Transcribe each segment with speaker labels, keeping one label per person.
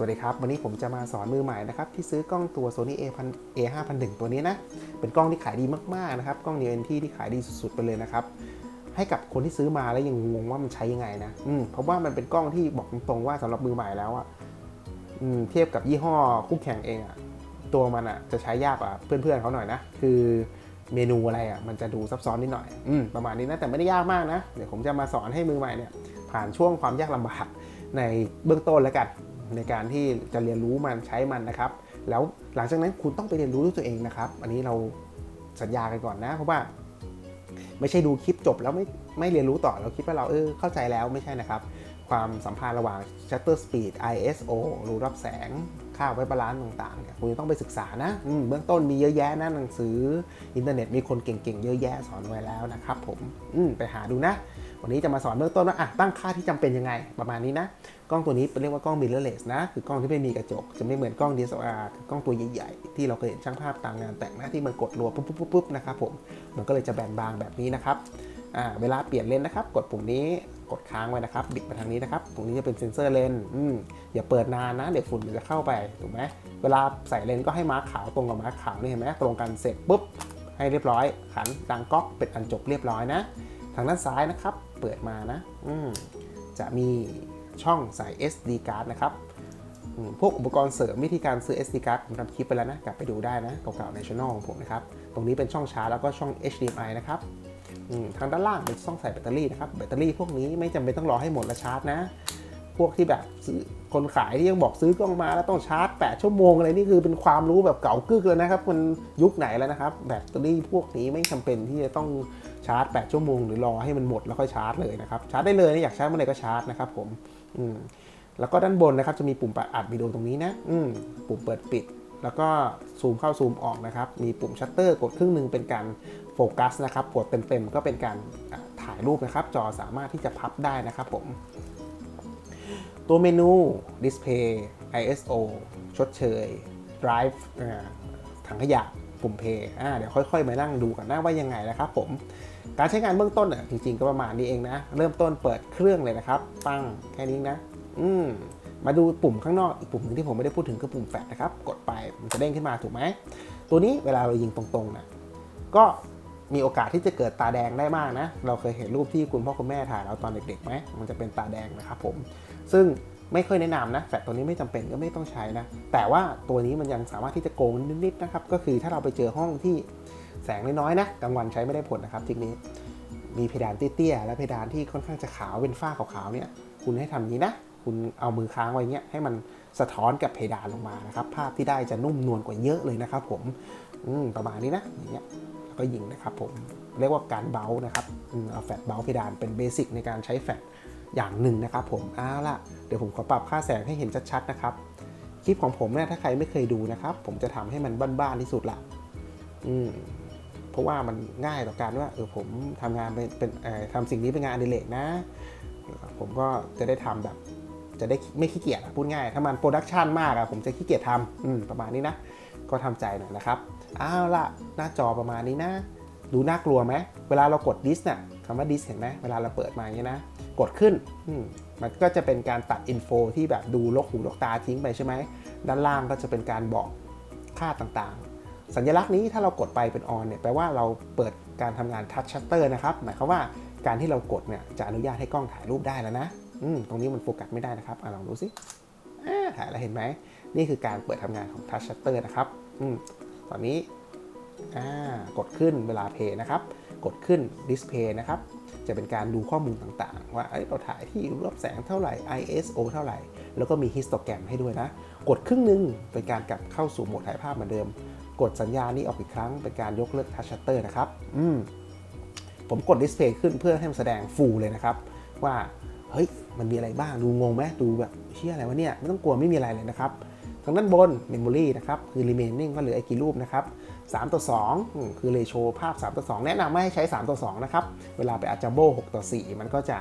Speaker 1: วัสดีครับ วันนี้ผมจะมาสอนมือใหม่นะครับ ที่ซื้อกล้องตัว Sony A 1 A 5 0 1 ตัวนี้นะ เป็นกล้องที่ขายดีมากๆนะครับ กล้อง DNT ที่ขายดีสุดๆไปเลยนะครับ ให้กับคนที่ซื้อมาแล้วยังงงว่ามันใช้ยังไงนะอืมเพราะว่ามันเป็นกล้องที่บอกตรงๆว่าสำหรับมือใหม่แล้วอะอืมเทียบกับยี่ห้อคู่แข่งเองอะตัวมันอะจะใช้ยากกว่าเพื่อนๆเขาหน่อยนะคือเมนูอะไรอะมันจะดูซับซ้อนนิดหน่อยอืมประมาณนี้นะแต่ไม่ได้ยากมากนะเดี๋ยวผมจะมาสอนให้มือใหม่เนี่ยผ่านช่วงความยากลำบากในเบื้องต้นแล้วกัน ในการที่จะเรียนรู้มันใช้มันนะครับ แล้วหลังจากนั้นคุณต้องไปเรียนรู้ด้วยตัวเองนะครับ อันนี้เราสัญญากันก่อนนะ เพราะว่า ไม่ใช่ดูคลิปจบแล้วไม่ไม่เรียนรู้ต่อเราคิดว่าเราเออเข้าใจแล้วไม่ใช่นะครับ ความสัมพันธ์ระหว่าง shutter speed ISO รูรับแสงค่าไว้บาลานซ์ต่างๆคุณจะต้องไปศึกษานะเบื้องต้นมีเยอะแยะนะหนังสืออินเทอร์เน็ตมีคนเก่งๆ เยอะแยะสอนไว้แล้วนะครับ ผมมไปหาดูนะ วันนี้จะมาสอนเบื้องต้นว่าอะตั้งค่าที่จำเป็นยังไงประมาณนี้นะ กล้องตัวนี้เป็นเรียกว่ากล้อง mirrorless นะ คือกล้องที่ไม่มีกระจก จะไม่เหมือนกล้อง DSLR คือกล้องตัวใหญ่ๆ ที่เราเคยเห็นช่างภาพตามงานแต่งนะที่มันกดรัวปุ๊บปุ๊บปุ๊บนะครับผมมันก็เลยจะแบนบางแบบนี้นะครับอ่าเวลาเปลี่ยนเลนส์นะครับ กดปุ่มนี้กดค้างไว้นะครับ บิดมาทางนี้นะครับตรงนี้จะเป็นเซ็นเซอร์เลนส์อืมอย่าเปิดนานนะ เดี๋ยวฝุ่นมันจะเข้าไปถูกไหมเวลาใส่เลนส์ก็ให้มาร์คขาวตรงกับมาร์คขาวนี่เห็นไหมตรงกันเสร็จปุ๊บให้เรียบร้อย ขันดังก๊อกเป็นอันจบเรียบร้อยนะ ทางด้านซ้ายนะครับ เปิดมานะจะมีช่องใส่ SD card นะครับพวกอุปกรณ์เสริมวิธีการซื้อ SD card ผมทำคลิปไปแล้วนะ กลับไปดูได้นะเก่าๆในช่องของผมนะครับ ตรงนี้เป็นช่องชาร์จแล้วก็ช่อง HDMI นะครับทางด้านล่างเป็นช่องใส่แบตเตอรี่นะครับ แบตเตอรี่พวกนี้ไม่จำเป็นต้องรอให้หมดแล้วชาร์จนะ พวกที่แบบซื้อคนขายที่ยังบอกซื้อกล้องมาแล้วต้องชาร์จ 8 ชั่วโมงอะไรนี่คือเป็นความรู้แบบเก่ากึกเลยนะครับ มันยุคไหนแล้วนะครับ แบตเตอรี่พวกนี้ไม่จำเป็นที่จะต้อง ชาร์จ 8 ชั่วโมงหรือรอให้มันหมดแล้วค่อยชาร์จเลยนะครับชาร์จได้เลยนะอยากชาร์จเมื่อไหร่ก็ชาร์จนะครับผมอืมแล้วก็ด้านบนนะครับจะมีปุ่มอัดวิดีโอตรงนี้นะอืมปุ่มเปิดปิด แล้วก็ซูมเข้าซูมออกนะครับมีปุ่มชัตเตอร์กดครึ่งหนึ่งเป็นการโฟกัสนะครับกดเต็มๆ ก็เป็นการถ่ายรูปนะครับ จอสามารถที่จะพับได้นะครับผม ตัวเมนู Display ISO ชดเชย Drive ถังขยะปุ่ม Pay อ่าเดี๋ยวค่อย ๆ มานั่งดูกันนะว่ายังไงนะครับผม การใช้งานเบื้องต้นอะจริงๆก็ประมาณนี้เองนะ เริ่มต้นเปิดเครื่องเลยนะครับปั้งแค่นี้นะ อืมมาดูปุ่มข้างนอกอีกปุ่มหนึ่งที่ผมไม่ได้พูดถึงคือปุ่มแฟลชนะครับ กดไปมันจะเด้งขึ้นมาถูกไหม ตัวนี้เวลาเรายิงตรงๆนะก็มีโอกาสที่จะเกิดตาแดงได้มากนะ เราเคยเห็นรูปที่คุณพ่อคุณแม่ถ่ายเราตอนเด็กๆไหมมันจะเป็นตาแดงนะครับผม ซึ่งไม่ค่อยแนะนำนะ แฟลชตัวนี้ไม่จำเป็นก็ไม่ต้องใช้นะ แต่ว่าตัวนี้มันยังสามารถที่จะโกงนิดๆนะครับ ก็คือถ้าเราไปเจอห้องที่ งน้อยๆนะกลางวันใช้ไม่ได้ผลนะครับทีนี้ มีเพดานเตี้ยๆและเพดานที่ค่อนข้างจะขาวเป็นฝ้าขาวๆเนี่ยคุณให้ทำอย่านี้นะ คุณเอามือค้างไว้เงี้ยให้มันสะท้อนกับเพดานลงมานะครับ ภาพที่ได้จะนุ่มนวลกว่าเยอะเลยนะครับผมอืมประมาณนี้นะอย่างเงี้ยแล้วก็ยิงนะครับ ผมเรียกว่าการเบลนะครับเอาแฟลชเบลเพดานเป็นเบสิกในการใช้แฟลชอย่างหนึ่งนะครับ ผมเอาล่ะเดี๋ยวผมขอปรับค่าแสงให้เห็นชัดๆนะครับคลิปของผมเนี่ยถ้าใครไม่เคยดูนะครับ ผมจะทำให้มันบ้านๆที่สุดละอืม เพราะว่ามันง่ายต่อการว่าเออผมทำงานเป็นเป็นทำสิ่งนี้เป็นงานอดิเรกนะ ผมก็จะได้ทำแบบจะได้ไม่ขี้เกียจพูดง่าย ถ้ามันโปรดักชันมากอะผมจะขี้เกียจทำประมาณนี้นะ ก็ทำใจหน่อยนะครับเอาละหน้าจอประมาณนี้นะ ดูน่ากลัวไหมเวลาเรากดดิสเนี่ยคำว่าดิสเห็นไหมเวลาเราเปิดมาอย่างนี้นะ กดขึ้นมันก็จะเป็นการตัดอินโฟที่แบบดูลกหูลกตาทิ้งไปใช่ไหมด้านล่างก็จะเป็นการบอกค่าต่าง สัญลักษณ์นี้ถ้าเรากดไปเป็นออนเนี่ยแปลว่าเราเปิดการทำงานทัชชัตเตอร์นะครับ หมายความว่าการที่เรากดเนี่ยจะอนุญาตให้กล้องถ่ายรูปได้แล้วนะอืมตรงนี้มันโฟกัสไม่ได้นะครับอลองดูสิถ่ายแล้วเห็นไหม นี่คือการเปิดทำงานของทัชชัตเตอร์นะครับอืมตอนนี้อ่ากดขึ้นเวลาเพย์นะครับ กดขึ้นดิสเพย์นะครับ จะเป็นการดูข้อมูลต่างๆ ว่าเอ้ยเราถ่ายที่รูปแสงเท่าไหร่ ISO เท่าไหร่ แล้วก็มีฮิสโตแกรมให้ด้วยนะ กดครึ่งหนึงเป็นการกลับเข้าสู่โหมดถ่ายภาพเหมือนเดิม กดสัญญาณนี้ออกอีกครั้ง เป็นการยกเลิกทัชชัตเตอร์นะครับอืมผมกดดิสเพย์ขึ้นเพื่อให้มันแสดงฟูลเลยนะครับ ว่าเฮ้ยมันมีอะไรบ้างดูงงไหมดูแบบเชี่ยอะไรวะเนี่ยไม่ต้องกลัวไม่มีอะไรเลยนะครับทางด้านบน Memory นะครับ คือ remaining ก็เหลือไอ้กี่รูปนะครับ3ต่อ2อืมคือ ratio ภาพ 3 ต่อ 2 แนะนำไม่ให้ใช้ 3 ต่อ 2 นะครับ เวลาไป Ajabo 6ต่อ 4 มันก็จะ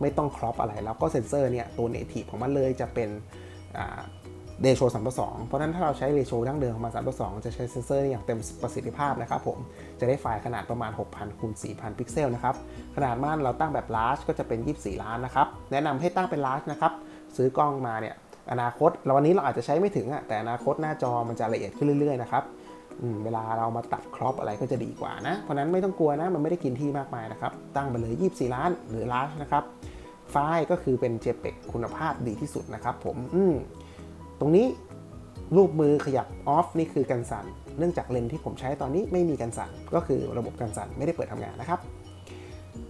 Speaker 1: ไม่ต้องครอปอะไร แล้วก็เซนเซอร์เนี่ย ตัว native ของมันเลยจะเป็น เรโช3ต่อ2เพราะนั้นถ้าเราใช้เรโชดั้งเดิมของมัน3ต่อ2จะใช้เซนเซอร์อย่างเต็มประสิทธิภาพนะครับผม จะได้ไฟล์ขนาดประมาณ 6,000คูณ4,000 พิกเซลนะครับ ขนาดม่านเราตั้งแบบ large ก็จะเป็น 24 ล้านนะครับ แนะนำให้ตั้งเป็น large นะครับ ซื้อกล้องมาเนี่ย อนาคตเราวันนี้เราอาจจะใช้ไม่ถึงอะแต่อนาคตหน้าจอมันจะละเอียดขึ้นเรื่อยๆนะครับเวลาเรามาตัดครอปอะไรก็จะดีกว่านะ เพราะนั้นไม่ต้องกลัวนะ มันไม่ได้กินที่มากมายนะครับ ตั้งไปเลย 24 ล้านหรือล้านนะครับ ไฟล์ก็คือเป็น JPEG คุณภาพดีที่สุดนะครับผมอืม ตรงนี้รูปมือขยับออฟนี่คือกันสั่น เนื่องจากเลนที่ผมใช้ตอนนี้ไม่มีกันสั่น ก็คือระบบกันสั่นไม่ได้เปิดทำงานนะครับ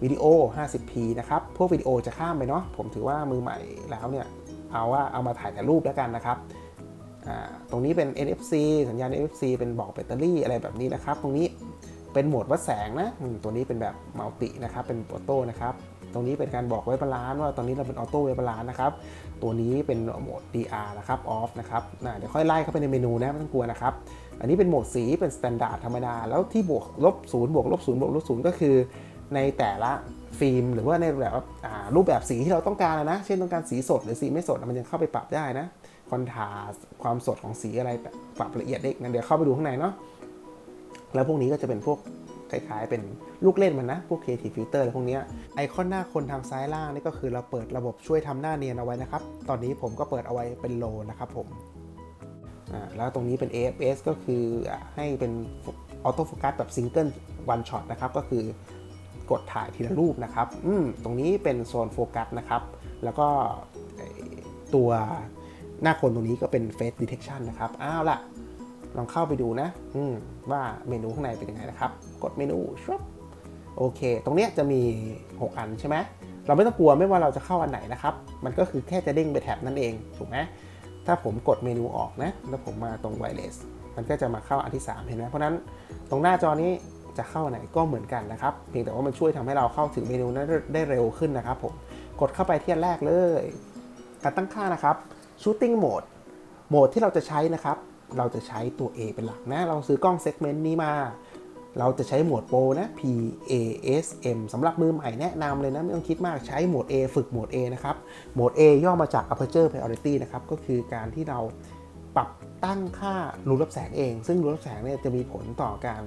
Speaker 1: วิดีโอ 50p นะครับ พวกวิดีโอจะข้ามไปเนาะ ผมถือว่ามือใหม่แล้วเนี่ย เอาว่าเอามาถ่ายแต่รูปแล้วกันนะครับ ตรงนี้เป็น NFC สัญญาณ NFC เป็นบอกแบตเตอรี่อะไรแบบนี้นะครับ ตรงนี้เป็นโหมดวัดแสงนะ ตัวนี้เป็นแบบมัลตินะครับ เป็นออโต้นะครับ ตรงนี้เป็นการบอกไว้บาลานซ์ว่าตอนนี้เราเป็นออโต้ไว้บาลานซ์นะครับ ตัวนี้เป็นโหมด DR นะครับออฟนะครับเดี๋ยวค่อยไล่เข้าไปในเมนูนะไม่ต้องกลัวนะครับ อันนี้เป็นโหมดสีเป็นสแตนดาร์ดธรรมดา แล้วที่บวกลบศูนย์บวกลบศูนย์บวกลบศูนย์ก็คือในแต่ละฟิล์มหรือว่าในแบบรูปแบบสีที่เราต้องการนะ เช่นต้องการสีสดหรือสีไม่สดมันยังเข้าไปปรับได้นะคอนทราสความสดของสีอะไรปรับละเอียดได้งั้นเดี๋ยวเข้าไปดูข้างในเนาะแล้วพวกนี้ก็จะเป็นพวก คล้ายๆ เป็นลูกเล่นมันนะ พวก Creative Filter อะไรพวกนี้ไอคอนหน้าคนทางซ้ายล่างนี่ก็คือเราเปิดระบบช่วยทำหน้าเนียนเอาไว้นะครับ ตอนนี้ผมก็เปิดเอาไว้เป็นโลนะครับผมแล้วตรงนี้เป็น AFS ก็คือให้เป็นออโต้โฟกัสแบบซิงเกิลวันช็อตนะครับ ก็คือกดถ่ายทีละรูปนะครับอืมตรงนี้เป็นโซนโฟกัสนะครับ แล้วก็ตัวหน้าคนตรงนี้ก็เป็น Face Detection นะครับ อ้าวล่ะ ลองเข้าไปดูนะว่าเมนูข้างในเป็นยังไงนะครับ กดเมนูชุบโอเค ตรงนี้จะมี 6 อันใช่ไหมเราไม่ต้องกลัวไม่ว่าเราจะเข้าอันไหนนะครับ มันก็คือแค่จะเด้งไปแท็บนั่นเองถูกไหมถ้าผมกดเมนูออกนะ แล้วผมมาตรง Wireless มันก็จะมาเข้าอันที่ 3 เห็นไหมเพราะนั้นตรงหน้าจอนี้จะเข้าไหนก็เหมือนกันนะครับ เพียงแต่ว่ามันช่วยทำให้เราเข้าถึงเมนูนั้นได้เร็วขึ้นนะครับผมกดเข้าไปที่อันแรกเลย การตั้งค่านะครับ Shooting Mode โหมดที่เราจะใช้นะครับ เราจะใช้ตัว A เป็นหลักนะ เราซื้อกล้องเซกเมนต์นี้มา เราจะใช้โหมดโปรนะ P A S M สำหรับมือใหม่แนะนำเลยนะ ไม่ต้องคิดมากใช้โหมด A ฝึกโหมด A นะครับโหมด A ย่อมาจาก Aperture Priority นะครับ ก็คือการที่เราปรับตั้งค่ารูรับแสงเอง ซึ่งรูรับแสงเนี่ยจะมีผลต่อการ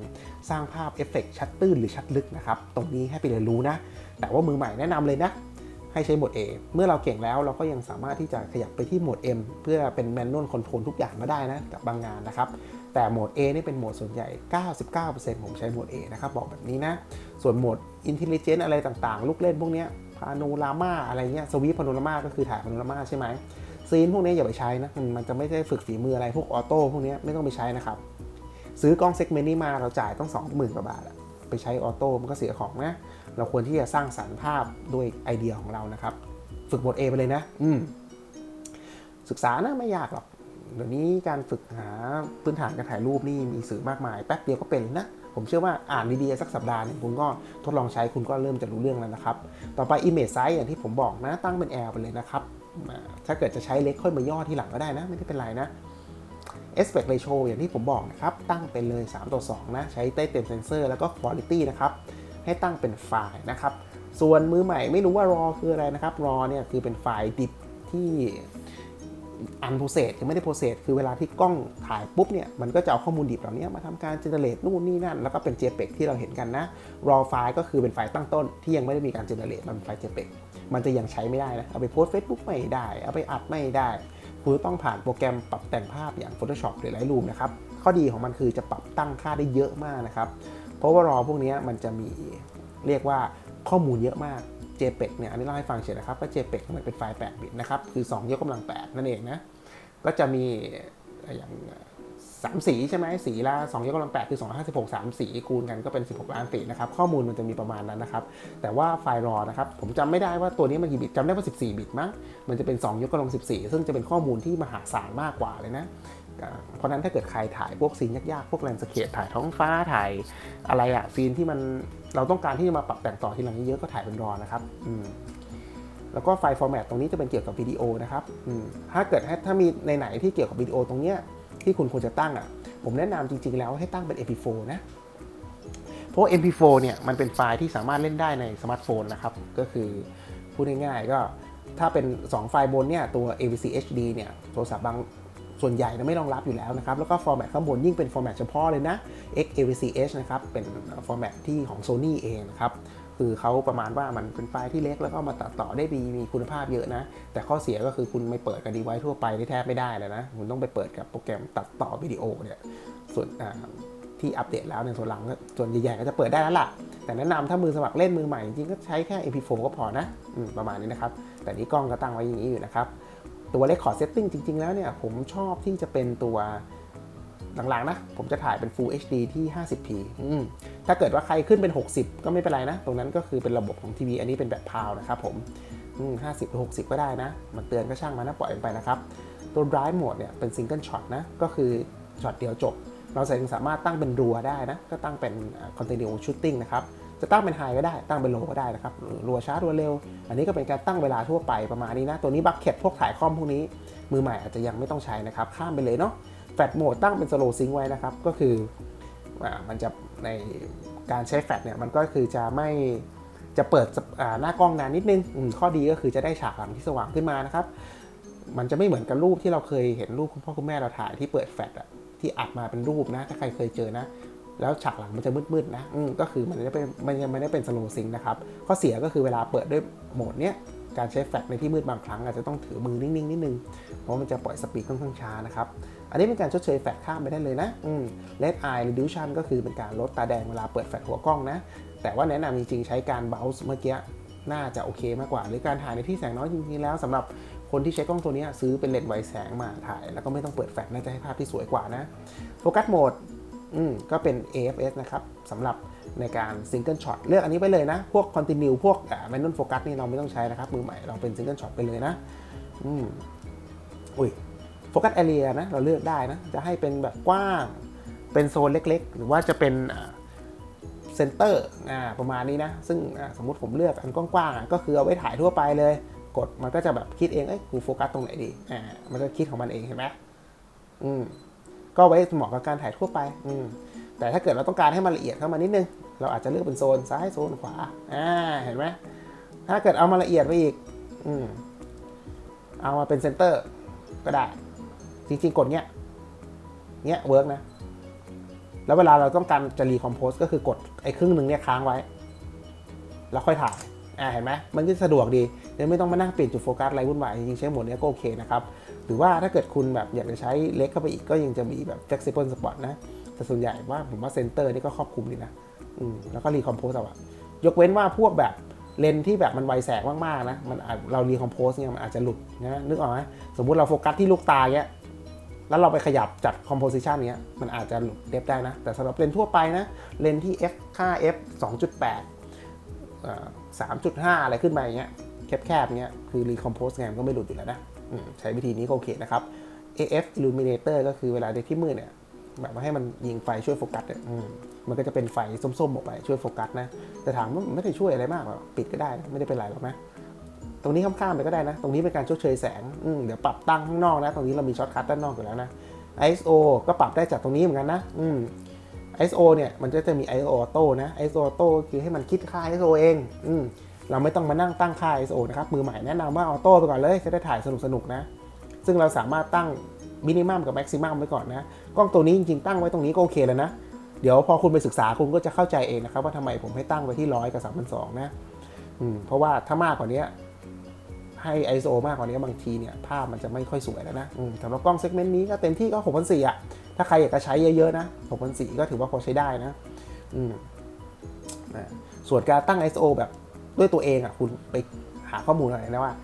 Speaker 1: สร้างภาพเอฟเฟกชัดตื้นหรือชัดลึกนะครับ ตรงนี้ให้ไปเรียนรู้นะ แต่ว่ามือใหม่แนะนำเลยนะ ให้ใช้โหมด A เมื่อเราเก่งแล้วเราก็ยังสามารถที่จะขยับไปที่โหมด M เพื่อเป็นแมนนวลคอนโทรลทุกอย่างก็ได้นะกับบางงานนะครับ แต่โหมด A นี่เป็นโหมดส่วนใหญ่ 99%ผมใช้โหมด A นะครับ บอกแบบนี้นะ ส่วนโหมด Intelligent อะไรต่างๆ ลูกเล่นพวกนี้พาโนรามาอะไรเงี้ยสวีปพาโนรามาก็คือถ่ายพาโนรามาใช่ไหมซีนพวกนี้อย่าไปใช้นะมันจะไม่ได้ฝึกฝีมืออะไรพวกออโต้พวกนี้ไม่ต้องไปใช้นะครับซื้อกล้องเซกเมนต์นี้มาเราจ่ายต้อง 20,000กว่าบาทไปใช้ออโต้มันก็เสียของนะ เราควรที่จะสร้างสรรค์ภาพด้วยไอเดียของเรานะครับ ฝึกบท A ไปเลยนะ อืมศึกษานะไม่ยากหรอก เดี๋ยวนี้การฝึกหาพื้นฐานการถ่ายรูปนี่มีสื่อมากมาย แป๊บเดียวก็เป็นนะ ผมเชื่อว่าอ่านดีๆสักสัปดาห์นึงคุณก็ทดลองใช้คุณก็เริ่มจะรู้เรื่องแล้วนะครับ ต่อไป image size อย่างที่ผมบอกนะ ตั้งเป็น L ไปเลยนะครับ ถ้าเกิดจะใช้เล็กค่อยมาย่อทีหลังก็ได้นะ ไม่ได้เป็นไรนะ aspect ratio อย่างที่ผมบอกนะครับ ตั้งเป็นเลย 3 ต่อ 2 นะ ใช้ใต้เต็มเซนเซอร์แล้วก็ quality นะครับ ให้ตั้งเป็นไฟล์นะครับ ส่วนมือใหม่ไม่รู้ว่า raw คืออะไรนะครับ raw เนี่ยคือเป็นไฟล์ดิบที่อันโปรเซสคือไม่ได้โปรเซสคือเวลาที่กล้องถ่ายปุ๊บเนี่ยมันก็จะเอาข้อมูลดิบเหล่านี้มาทำการเจเนเรตนู่นนี่นั่น แล้วก็เป็น JPEG ที่เราเห็นกันนะ raw ไฟล์ก็คือเป็นไฟล์ตั้งต้น ที่ยังไม่ได้มีการเจเนเรตมันเป็นไฟล์ JPEG มันจะยังใช้ไม่ได้นะเอาไปโพสเฟซบุ๊กไม่ได้ เอาไปอัดไม่ได้คุณต้องผ่านโปรแกรมปรับแต่งภาพอย่าง Photoshop หรือ Lightroom นะครับข้อดีของมันคือจะปรับตั้งค่าได้เยอะมากนะครับ เพราะว่ารอพวกนี้มันจะมีเรียกว่าข้อมูลเยอะมาก JPEG เนี่ยอันนี้เล่าให้ฟังเฉยนะครับก็ JPEG มันเป็นไฟล์ 8 บิตนะครับ คือ 2 ยกกำลัง 8 นั่นเองนะ ก็จะมีอย่างสามสีใช่ไหมสีละ2ยกกำลัง 8 คือ 256 3 สีคูณกันก็เป็น 16 ล้านสีนะครับ ข้อมูลมันจะมีประมาณนั้นนะครับ แต่ว่าไฟล์รอนะครับ ผมจำไม่ได้ว่าตัวนี้มันกี่บิตจำได้ว่า 14 บิตมั้งมันจะเป็น 2 ยกกำลัง 14 ซึ่งจะเป็นข้อมูลที่มหาศาลมากกว่าเลยนะ เพราะนั้นถ้าเกิดใครถ่ายพวกซีนยากๆ พวกแลนสเคปถ่ายท้องฟ้าถ่ายอะไรอะซีนที่มันเราต้องการที่จะมาปรับแต่งต่อทีหลังเยอะก็ถ่ายเป็นรอนะครับอืมแล้วก็ไฟล์ฟอร์แมตตรงนี้จะเป็นเกี่ยวกับวิดีโอนะครับถ้าเกิดถ้ามีในไหนที่เกี่ยวกับวิดีโอตรงเนี้ยที่คุณควรจะตั้งอะ ผมแนะนำจริง ๆ แล้วให้ตั้งเป็น MP4 นะ เพราะ MP4 เนี่ยมันเป็นไฟล์ที่สามารถเล่นได้ในสมาร์ทโฟนนะครับ ก็คือพูดง่ายๆก็ถ้าเป็น 2 ไฟล์บนเนี่ยตัว AVC HD เนี่ยโทรศัพท์บาง ส่วนใหญ่ไม่รองรับอยู่แล้วนะครับ แล้วก็ฟอร์แมตข้างบนยิ่งเป็นฟอร์แมตเฉพาะเลยนะ XAVC H นะครับ เป็นฟอร์แมตที่ของ Sony เองนะครับ คือเขาประมาณว่ามันเป็นไฟล์ที่เล็กแล้วก็มาตัดต่อได้ดีมีคุณภาพเยอะนะ แต่ข้อเสียก็คือคุณไม่เปิดกับดีไวทั่วไปที่แทบไม่ได้เลยนะ คุณต้องไปเปิดกับโปรแกรมตัดต่อวิดีโอเนี่ย ส่วนที่อัปเดตแล้วในส่วนหลังส่วนใหญ่ๆก็จะเปิดได้แล้วล่ะ แต่แนะนำถ้ามือสมัครเล่นมือใหม่จริงๆก็ใช้แค่ MP4 ก็พอนะอประมาณนี้นะครับ แต่นี้กล้องก็ตั้งไว้อย่างนี้อยู่นะครับ ตัว Record Setting จริง ๆ แล้วเนี่ย ผมชอบที่จะเป็นตัวหลังๆนะ ผมจะถ่ายเป็น Full HD ที่ 50p ถ้าเกิดว่าใครขึ้นเป็น 60 ก็ไม่เป็นไรนะ ตรงนั้นก็คือเป็นระบบของทีวีอันนี้เป็นแบบพาวนะครับผม50 หรือ 60 ก็ได้นะ มันเตือนก็ช่างมันนะปล่อยมันไปนะครับ ตัว Drive Mode เนี่ยเป็น Single Shot นะ ก็คือช็อตเดียวจบ เราสามารถตั้งเป็นรัวได้นะ ก็ตั้งเป็น Continue Shooting นะครับ จะตั้งเป็นไฮก็ได้ ตั้งเป็นโลก็ได้นะครับหรือรัวช้ารัวเร็ว อันนี้ก็เป็นการตั้งเวลาทั่วไปประมาณนี้นะ ตัวนี้บัคเก็ตพวกถ่ายคอมพวกนี้ มือใหม่อาจจะยังไม่ต้องใช้นะครับ ข้ามไปเลยเนาะ แฟลชโหมดตั้งเป็นสโลซิงไว้นะครับ ก็คืออ่ามันจะในการใช้แฟลชเนี่ย มันก็คือจะไม่จะเปิดอ่าหน้ากล้องนานนิดนึงอืมข้อดีก็คือจะได้ฉากหลังที่สว่างขึ้นมานะครับ มันจะไม่เหมือนกับรูปที่เราเคยเห็นรูปคุณพ่อคุณแม่เราถ่ายที่เปิดแฟลชอะที่อัดมาเป็นรูปนะ ถ้าใครเคยเจอนะ แล้วฉากหลังมันจะมืดๆนะก็คือมันจะเป็นมันยังไม่ได้เป็นสโลซิงนะครับ ข้อเสียก็คือเวลาเปิดด้วยโหมดเนี้ยการใช้แฟลชในที่มืดบางครั้งอาจจะต้องถือมือนิ่งๆนิดนึง เพราะมันจะปล่อยสปีดค่อนข้างช้านะครับ อันนี้เป็นการชดเชยแฟลชข้ามไปได้เลยนะอืม Red Eye Reduction ก็คือเป็นการลดตาแดงเวลาเปิดแฟลชหัวกล้องนะ แต่ว่าแนะนำจริงๆ ใช้การ bounce เมื่อกี้น่าจะโอเคมากกว่า หรือการถ่ายในที่แสงน้อยจริงๆแล้วสำหรับคนที่ใช้กล้องตัวนี้ซื้อเป็นเลนส์ไวแสงมาถ่าย แล้วก็ไม่ต้องเปิดแฟลชน่าจะให้ภาพที่สวยกว่านะ โฟกัสโหมด อืมก็เป็น AFS นะครับสำหรับในการ Single Shot เลือกอันนี้ไปเลยนะ พวก Continue พวกอ่า Manual Focus นี่เราไม่ต้องใช้นะครับ มือใหม่เราเป็น Single Shot ไปเลยนะ อืมอุ้ยโฟกัสแอเรียนะ เราเลือกได้นะ จะให้เป็นแบบกว้าง เป็นโซนเล็กๆ หรือว่าจะเป็นเซนเตอร์ประมาณนี้นะ ซึ่งสมมุติผมเลือกอันกว้างๆก็คือเอาไว้ถ่ายทั่วไปเลย กดมันก็จะแบบคิดเองเอ้ยกูโฟกัสตรงไหนดีอ่ามันจะคิดของมันเองเห็นไหมอืม ก็ไว้เหมาะกับการถ่ายทั่วไปอืมแต่ถ้าเกิดเราต้องการให้มันละเอียดเข้ามานิดนึง เราอาจจะเลือกเป็นโซนซ้ายโซนขวาอ่าเห็นไหมถ้าเกิดเอามาละเอียดไปอีกอืมเอามาเป็นเซนเตอร์ก็ได้ จริงๆ กดเนี้ยเนี้ยเวิร์กนะ แล้วเวลาเราต้องการจะรีคอมโพสก็คือกดไอ้ครึ่งหนึ่งเนี่ยค้างไว้ แล้วค่อยถ่าย อ่าเห็นไหมมันก็สะดวกดีเนี่ยไม่ต้องมานั่งเปลี่ยนจุดโฟกัสอะไรวุ่นวายจริงๆใช้หมดเนี้ยก็โอเคนะครับ หรือว่าถ้าเกิดคุณแบบอยากจะใช้เล็กเข้าไปอีกก็ยังจะมีแบบ flexible spot นะ แต่ส่วนใหญ่ว่าผมว่าเซนเตอร์นี่ก็ครอบคลุมดีนะอืมแล้วก็รีคอมโพสเอาอะยกเว้นว่าพวกแบบเลนที่แบบมันไวแสงมากๆนะมันเรารีคอมโพสเนี่ยมันอาจจะหลุดนะนึกออกไหมสมมุติเราโฟกัสที่ลูกตาเงี้ยแล้วเราไปขยับจัดคอมโพสิชันเนี้ยมันอาจจะหลุดเดฟได้นะ แต่สำหรับเลนทั่วไปนะ เลนที่ f ค่า f 2.8อ่อ 3.5 อะไรขึ้นไปอย่างเงี้ยแคบๆเงี้ยคือรีคอมโพสไงมันก็ไม่หลุดอยู่แล้วนะใช้วิธีนี้ก็โอเคนะครับ AF illuminator ก็คือเวลาในที่มืดเนี่ยแบบว่าให้มันยิงไฟช่วยโฟกัสเนี่ยมันก็จะเป็นไฟส้มๆออกไปช่วยโฟกัสนะ แต่ถามว่าไม่ได้ช่วยอะไรมากหรอกปิดก็ได้นะไม่ได้เป็นไรหรอกนะ ตรงนี้ข้ามๆไปก็ได้นะ ตรงนี้เป็นการชดเชยแสงอืเดี๋ยวปรับตั้งข้างนอกนะ ตรงนี้เรามีช็อตคัทด้านนอกอยู่แล้วนะ ISO ก็ปรับได้จากตรงนี้เหมือนกันนะอื ISO เนี่ยมันจะจะมี ISO auto นะ ISO auto คือให้มันคิดค่า ISO เองอืมเราไม่ต้องมานั่งตั้งค่า ISO นะครับ มือใหม่แนะนำว่าออโต้ไปก่อนเลยจะได้ถ่ายสนุกๆนะ ซึ่งเราสามารถตั้งมินิมัมกับแม็กซิมัมไว้ก่อนนะ กล้องตัวนี้จริงๆตั้งไว้ตรงนี้ก็โอเคแล้วนะ เดี๋ยวพอคุณไปศึกษาคุณก็จะเข้าใจเองนะครับ ว่าทำไมผมให้ตั้งไว้ที่ร้อยกับสามพันสองนะเพราะว่าถ้ามากกว่านี้ให้ ISO มากกว่านี้บางทีเนี่ยภาพมันจะไม่ค่อยสวยแล้วนะสำหรับกล้องเซกเมนต์นี้ก็เต็มที่ก็6 4 0 0อะ ถ้าใครอยากจะใช้เยอะๆนะ6 4 0 0 ก็ถือว่าพอใช้ได้นะอืมส่วนการตั้ง ISO แบบด้วยตัวเองอะคุณไปหาข้อมูลอะไรนะว่า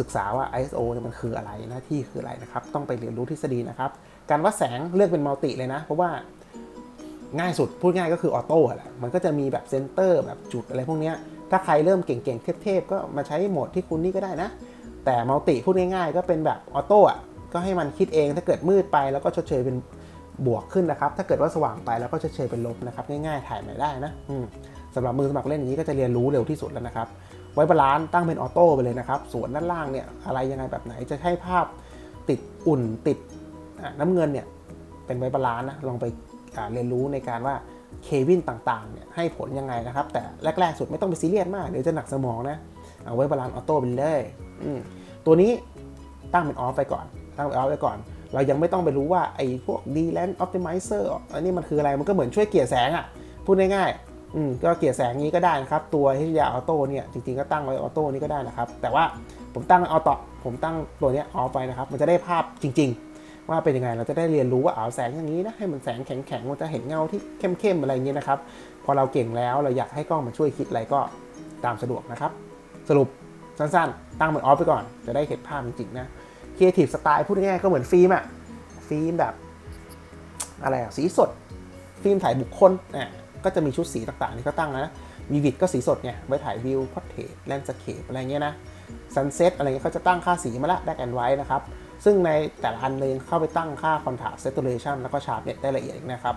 Speaker 1: ศึกษาว่า ISO เนี่ยมันคืออะไรหน้าที่คืออะไรนะครับ ต้องไปเรียนรู้ทฤษฎีนะครับ การวัดแสงเลือกเป็นมัลติเลยนะ เพราะว่าง่ายสุดพูดง่ายก็คือออโต้แหละมันก็จะมีแบบเซนเตอร์แบบจุดอะไรพวกนี้ถ้าใครเริ่มเก่งๆเทพๆก็มาใช้โหมดที่คุณนี่ก็ได้นะ แต่มัลติพูดง่ายๆ ก็เป็นแบบออโต้อะ ก็ให้มันคิดเองถ้าเกิดมืดไปแล้วก็ชดเชยเป็นบวกขึ้นนะครับ ถ้าเกิดว่าสว่างไปแล้วก็ชดเชยเป็นลบนะครับ ง่ายๆ ถ่ายใหม่ได้นะสำหรับมือสมัครเล่นอย่างนี้ก็จะเรียนรู้เร็วที่สุดแล้วนะครับ ไว้บาลานซ์ตั้งเป็นออโต้ไปเลยนะครับ ส่วนด้านล่างเนี่ยอะไรยังไงแบบไหนจะให้ภาพติดอุ่นติดน้ำเงินเนี่ยเป็นไว้บาลานซ์นะลองไปเรียนรู้ในการว่าเควินต่างๆเนี่ยให้ผลยังไงนะครับ แต่แรกๆสุดไม่ต้องไปซีเรียสมากเดี๋ยวจะหนักสมองนะเอาไว้บาลานซ์ออโต้ไปเลยตัวนี้ตั้งเป็นออฟไปก่อน ตั้งเออฟไปก่อน เรายังไม่ต้องไปรู้ว่าไอ้พวก d l a n d Optimizer อันนี้มันคืออะไรมันก็เหมือนช่วยเกลี่ยแสงอะ่ะ พูดง่ายๆอืมก็เกลี่ยแสงนี้ก็ได้นะครับ ตัวที่ยาออโต้เนี่ยจริงๆก็ตั้งไว้ออโต้นี่ก็ได้นะครับ แต่ว่าผมตั้งออโต้ผมตั้งตัวนี้ออฟไปนะครับ มันจะได้ภาพจริง ๆ ว่าเป็นยังไงเราจะได้เรียนรู้ว่าเอาแสงอย่างนี้นะให้มันแสงแข็งๆมันจะเห็นเงาที่เข้มๆอะไรอย่างเงี้ยนะครับพอเราเก่งแล้วเราอยากให้กล้องมันช่วยคิดอะไรก็ตามสะดวกนะครับ สรุปสั้นๆ ตั้งมันออฟไปก่อน จะได้เห็นภาพจริงๆนะ ครีเอทีฟสไตล์พูดง่ายๆก็เหมือนฟิล์มอะฟิล์มแบบอะไรอะสีสด ฟิล์มถ่ายบุคคลอะก็จะมีชุดสีต่างๆที่เขาตั้งนะวีวิดก็สีสดไงไว้ถ่ายวิวพอร์เทรตแลนด์สเคปอะไรเงี้ยนะซันเซ็ตอะไรเงี้ยเขาจะตั้งค่าสีมาละแบ็กแอนด์ไวท์นะครับ ซึ่งในแต่ละอันเลยเข้าไปตั้งค่าคอนทราสต์เซตูเลชันแล้วก็ชาร์ปเน็ตได้ละเอียดนะครับ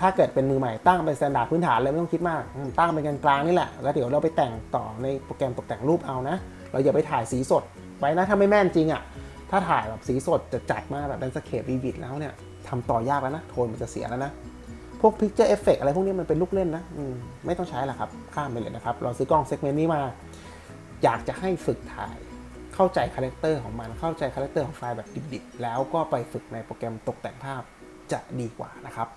Speaker 1: ถ้าเกิดเป็นมือใหม่ตั้งเป็นสแตนดาร์ดพื้นฐานเลยไม่ต้องคิดมาก ตั้งเป็นกลางๆนี่แหละ แล้วเดี๋ยวเราไปแต่งต่อในโปรแกรมตกแต่งรูปเอานะ เราอย่าไปถ่ายสีสด ไว้นะถ้าไม่แม่นจริงอะ ถ้าถ่ายแบบสีสดจะจัดมากแบบแลนสเคปวีวิดแล้วเนี่ยทำต่อยากแล้วนะ โทนมันจะเสียแล้วนะ พวก Picture Effect อะไรพวกนี้มันเป็นลูกเล่นนะมไม่ต้องใช้หรอกครับ ข้ามไปเลยนะครับ เราซื้อกล้องเซกเมนต์นี้มา อยากจะให้ฝึกถ่าย เข้าใจคาแรคเตอร์ของมัน เข้าใจคาแรคเตอร์ของไฟล์แบบดิบๆ แล้วก็ไปฝึกในโปรแกรมตกแต่งภาพจะดีกว่านะครับ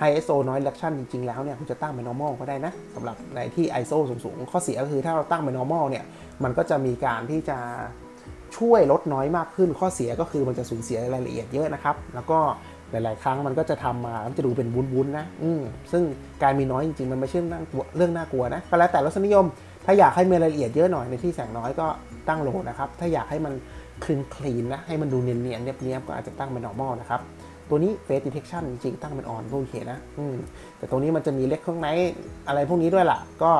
Speaker 1: High ISO Noise Reduction จริง ๆ แล้วเนี่ยคุณจะตั้งเป็น normal ก็ได้นะสำหรับในที่ ISO สูง ๆ ข้อเสียก็คือถ้าเราตั้งเป็น normal เนี่ยมันก็จะมีการที่จะช่วยลดน้อยมากขึ้นข้อเสียก็คือมันจะสูญเสียรายละเอียดเยอะนะครับ แล้วก็หลาย ๆ ครั้งมันก็จะทำมามันจะดูเป็นวุ้น ๆ นะ อืมซึ่งการมีน้อยจริง ๆ มันไม่ใช่เรื่องน่ากลัวเรื่องน่ากลัวนะ ก็แล้วแต่รสนิยม ถ้าอยากให้มีรายละเอียดเยอะหน่อยในที่แสงน้อยก็ตั้งโลนะครับ ถ้าอยากให้มันคลีนคลีนนะ ให้มันดูเนียนๆเนียบๆก็อาจจะตั้งเป็น normal นะครับ ตัวนี้ face detection จริงๆ ตั้งเป็น on ก็โอเคนะอืมแต่ตรงนี้มันจะมีเล็กข้างในอะไรพวกนี้ด้วยล่ะ ก็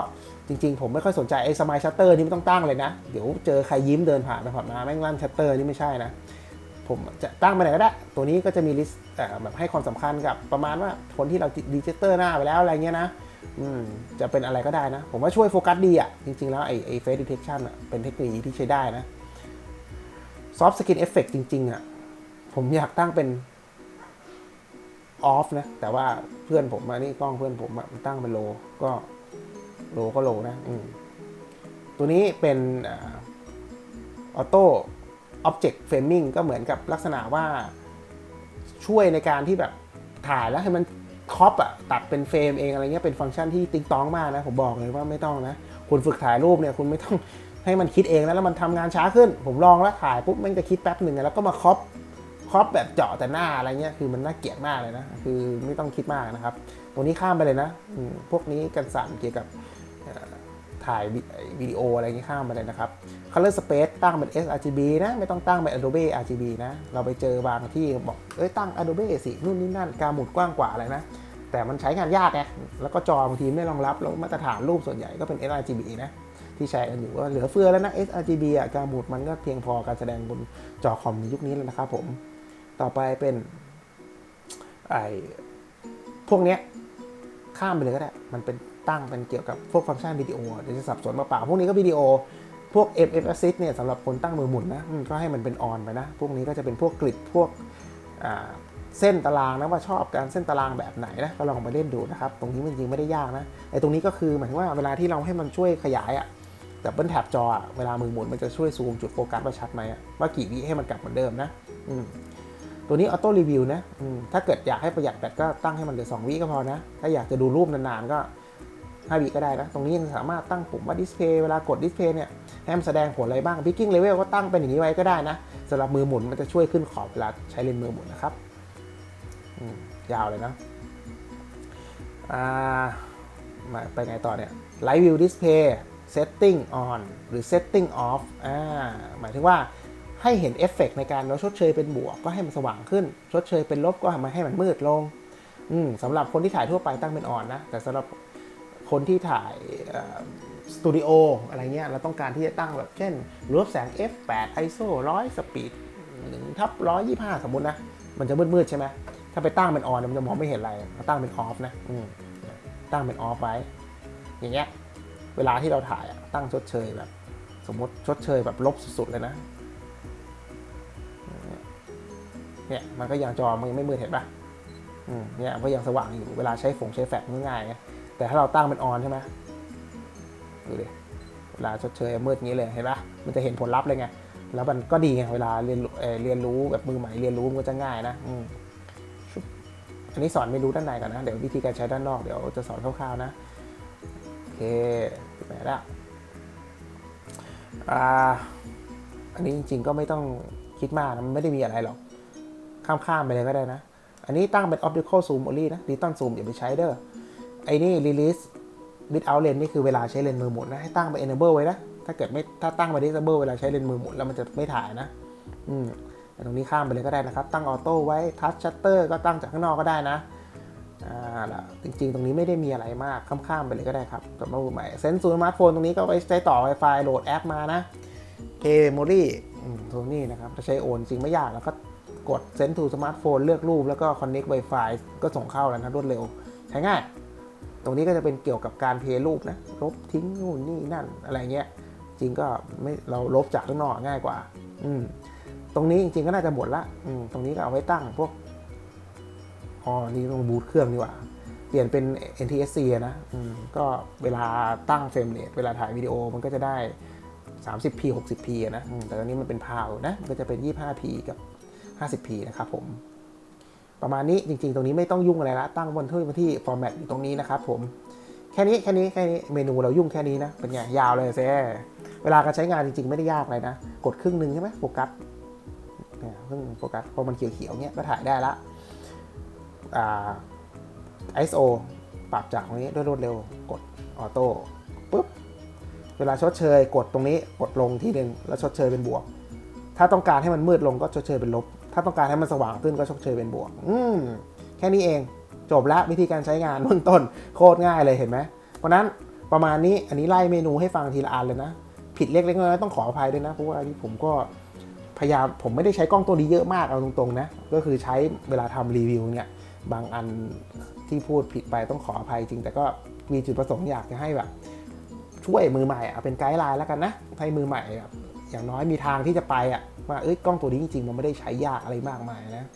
Speaker 1: จริงๆ ผมไม่ค่อยสนใจไอ้สมายชัตเตอร์นี่ไม่ต้องตั้งเลยนะ เดี๋ยวเจอใครยิ้มเดินผ่านไปผ่านมาแม่งลั่นชัตเตอร์นี่ไม่ใช่นะ ผมจะตั้งไปไหนก็ได้ ตัวนี้ก็จะมีลิสต์แบบให้ความสำคัญกับประมาณว่าคนที่เราดิจิเตอร์หน้าไปแล้วอะไรเงี้ยนะอืมจะเป็นอะไรก็ได้นะ ผมว่าช่วยโฟกัสดีอะ จริงๆ แล้วไอ้ไอ้เฟสดิเทคชันอะเป็นเทคโนโลยีที่ใช้ได้นะซอฟต์สกินเอฟเฟกจริงๆอะผมอยากตั้งเป็น ออฟนะ แต่ว่าเพื่อนผมมานี่กล้องเพื่อนผมอะมันตั้งเป็นโลก็โลก็โลนะอืมตัวนี้เป็นออโต้ Object Framing ก็เหมือนกับลักษณะว่าช่วยในการที่แบบถ่ายแล้วให้มันครอปอะตัดเป็นเฟรมเองอะไรเงี้ยเป็นฟังก์ชันที่ติ๊งต้องมากนะ ผมบอกเลยว่าไม่ต้องนะ คุณฝึกถ่ายรูปเนี่ยคุณไม่ต้องให้มันคิดเองแล้วแล้วมันทำงานช้าขึ้น ผมลองแล้วถ่ายปุ๊บมันจะคิดแป๊บหนึ่งแล้วก็มาครอป รอปแบบเจาะแต่หน้าอะไรเงี้ยคือมันน่าเกลียดมากเลยนะ คือไม่ต้องคิดมากนะครับ ตรงนี้ข้ามไปเลยนะ พวกนี้กันสั่นเกี่ยวกับถ่ายวิดีโออะไรเงี้ยข้ามไปเลยนะครับ Color Space ตั้งเป็น sRGB นะ ไม่ต้องตั้งเป็น Adobe RGB นะ เราไปเจอบางที่บอก เอ้ย ตั้ง Adobe สิ นู่นนี่นั่น การหมุดกว้างกว่าอะไรนะ แต่มันใช้งานยากไง แล้วก็จอบางทีไม่รองรับ แล้วมาตรฐานรูปส่วนใหญ่ก็เป็น sRGB นะ ที่ใช้กันอยู่ว่าเหลือเฟือแล้วนะ sRGB อะ การหมุดมันก็เพียงพอการแสดงบนจอคอมในยุคนี้แล้วนะครับผม ต่อไปเป็นไอพวกเนี้ยข้ามไปเลยก็ได้ มันเป็นตั้งเป็นเกี่ยวกับพวกฟังก์ชันวิดีโอเดี๋ยวจะสับสนมาเปล่าๆพวกนี้ก็วิดีโอ พวก MF Assist เนี่ยสำหรับคนตั้งมือหมุนนะก็ให้มันเป็นออนไปนะ พวกนี้ก็จะเป็นพวกกริดพวกเส้นตารางนะว่าชอบการเส้นตารางแบบไหนนะก็ลองไปเล่นดูนะครับ ตรงนี้มันจริงๆไม่ได้ยากนะไอ้ตรงนี้ก็คือหมายถึงว่าเวลาที่เราให้มันช่วยขยายอะดับเบิลแท็บจออะเวลามือหมุนมันจะช่วยซูมจุดโฟกัสว่าชัดไหมว่ากี่วิให้มันกลับเหมือนเดิมนะอืม ตัวนี้ออโต้รีวิวนะถ้าเกิดอยากให้ประหยัดแบตก็ตั้งให้มันเหลือ 2 วิก็พอนะ ถ้าอยากจะดูรูปนานๆก็ 5 วิก็ได้นะ ตรงนี้ยังสามารถตั้งปุ่มว่าดิสเพย์เวลากดดิสเพย์เนี่ยให้มันแสดงผลอะไรบ้างพิกกิ้งเลเวลก็ตั้งเป็นอย่างนี้ไว้ก็ได้นะสำหรับมือหมุนมันจะช่วยขึ้นขอบเวลาใช้เลนส์มือหมุนนะครับยาวเลยนะอ่ามาไปไงต่อเนี่ย Live View Display Setting On หรือ Setting Off อ่าหมายถึงว่า ให้เห็นเอฟเฟกในการเราชดเชยเป็นบวกก็ให้มันสว่างขึ้น ชดเชยเป็นลบก็ให้มันมืดลงอืสำหรับคนที่ถ่ายทั่วไปตั้งเป็นอ่อนนะ แต่สำหรับคนที่ถ่ายสตูดิโออะไรเงี้ยเราต้องการที่จะตั้งแบบเช่นรวบแสง f8 ISO 100 สปีด1ทับ125 สมมตินะ มันจะมืดๆใช่ไหมถ้าไปตั้งเป็นออนมันจะมองไม่เห็นอะไรเราตั้งเป็นออฟนะตั้งเป็นออฟไว้ อย่างเงี้ยเวลาที่เราถ่ายตั้งชดเชยแบบ สมมติชดเชยแบบลบสุดๆเลยนะ เนี่ยมันก็ยังจอมันยังไม่มืดเห็นปะอืมเนี่ยมันก็ยังสว่างอยู่เวลาใช้ฝงใช้แฟลชง่ายๆแต่ถ้าเราตั้งเป็นออนใช่ไหมดูดิเวลาชดเชยมืดงี้เลยเห็นปะมันจะเห็นผลลัพธ์เลยไงแล้วมันก็ดีไงเวลาเรียนเเรียนรู้แบบมือใหม่เรียนรู้มันก็จะง่ายนะอืมอันนี้สอนไม่รู้ด้านในก่อนนะ เดี๋ยววิธีการใช้ด้านนอกเดี๋ยวจะสอนคร่าวๆนะโอเคไปแล้วอ่าอันนี้จริงๆก็ไม่ต้องคิดมากนะมันไม่ได้มีอะไรหรอก ข้ามๆไปเลยก็ได้นะ อันนี้ตั้งเป็น optical zoom only นะ digital zoom อย่าไปใช้เด้อไอ้นี่ release without lens นี่คือเวลาใช้เลนส์มือหมุนนะ ให้ตั้งไป enable ไว้นะ ถ้าเกิดไม่ถ้าตั้งไป disable เวลาใช้เลนส์มือหมุนแล้วมันจะไม่ถ่ายนะอืมตรงนี้ข้ามไปเลยก็ได้นะครับ ตั้งออโต้ไว้ touch shutter ก็ตั้งจากข้างนอกก็ได้นะอ่าล่ะจริง ๆ ตรงนี้ไม่ได้มีอะไรมากข้ามๆไปเลยก็ได้ครับสำหรับมือใหม่เซนส์สมาร์ทโฟนตรงนี้ก็ไว้ใช้ต่อ Wi-Fi โหลดแอปมานะเคม m รี่ตัวนี้นะครับถ้าใช้โอนจริงไม่ยากแล้วก็ กดเซนทูสมาร์ทโฟนเลือกรูปแล้วก็ Connect Wi-Fi ก็ส่งเข้าแล้วนะรวดเร็ว ใช้ง่าย ตรงนี้ก็จะเป็นเกี่ยวกับการเพลย์รูปนะลบทิ้งนู่นนี่นั่นอะไรเงี้ย จริงก็ไม่เราลบจากข้างนอกง่ายกว่า อืมตรงนี้จริงๆก็น่าจะหมดละอืมตรงนี้ก็เอาไว้ตั้งพวกอ๋อนี่ต้องบูตเครื่องดีกว่า เปลี่ยนเป็น NTSC นะอืมก็เวลาตั้งเฟรมเรทเวลาถ่ายวิดีโอมันก็จะได้ 30p 60p นะแต่ตอนนี้มันเป็นพาวนะ ก็จะเป็น 25p กับ 50p นะครับผม ประมาณนี้จริงๆ ตรงนี้ไม่ต้องยุ่งอะไรละ ตั้งบนที่บนที่ format อยู่ตรงนี้นะครับผม แค่นี้แค่นี้แค่นี้เมนูเรายุ่งแค่นี้นะ เป็นไง ยาวเลยเซ่เวลาการใช้งานจริงๆ ไม่ได้ยากเลยนะ กดครึ่งหนึ่งใช่ไหมโฟกัสครึ่งโฟกัสพอมันเขียวๆเนี้ยก็ถ่ายได้ละอ่า ISO ปรับจากตรงนี้ด้วยรวดเร็ว กดออโต้ปุ๊บ เวลาชดเชย กดตรงนี้ กดลงที่หนึ่งแล้วชดเชยเป็นบวก ถ้าต้องการให้มันมืดลงก็ชดเชยเป็นลบ ถ้าต้องการให้มันสว่างขึ้นก็ชดเชยเป็นบวก อืมแค่นี้เอง จบล้ววิธีการใช้งานเบื้องต้นโคตรง่ายเลยเห็นไหมเพราะนั้นประมาณนี้อันนี้ไล่เมนูให้ฟังทีละอันเลยนะ ผิดเล็กๆน้อยๆต้องขออภัยด้วยนะเพราะว่าอันนี้ผมก็พยายามผมไม่ได้ใช้กล้องตัวนี้เยอะมากเอาตรงๆนะก็คือใช้เวลาทำรีวิวเนี่ยบางอันที่พูดผิดไปต้องขออภัยจริง แต่ก็มีจุดประสงค์อยากจะให้แบบช่วยมือใหม่เอะเป็นไกด์ไลน์แล้วกันนะให้มือใหม่แบบ อย่างน้อยมีทางที่จะไปอะว่าเอ้ยกล้องตัวนี้จริงๆมันไม่ได้ใช้ยากอะไรมากมายนะ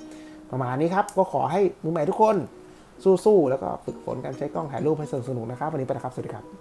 Speaker 1: ประมาณนี้ครับก็ขอให้มือใหม่ทุกคนสู้ๆแล้วก็ฝึกฝนการใช้กล้องถ่ายรูปให้สนุกๆนะครับวันนี้ไปนะครับสวัสดีครับ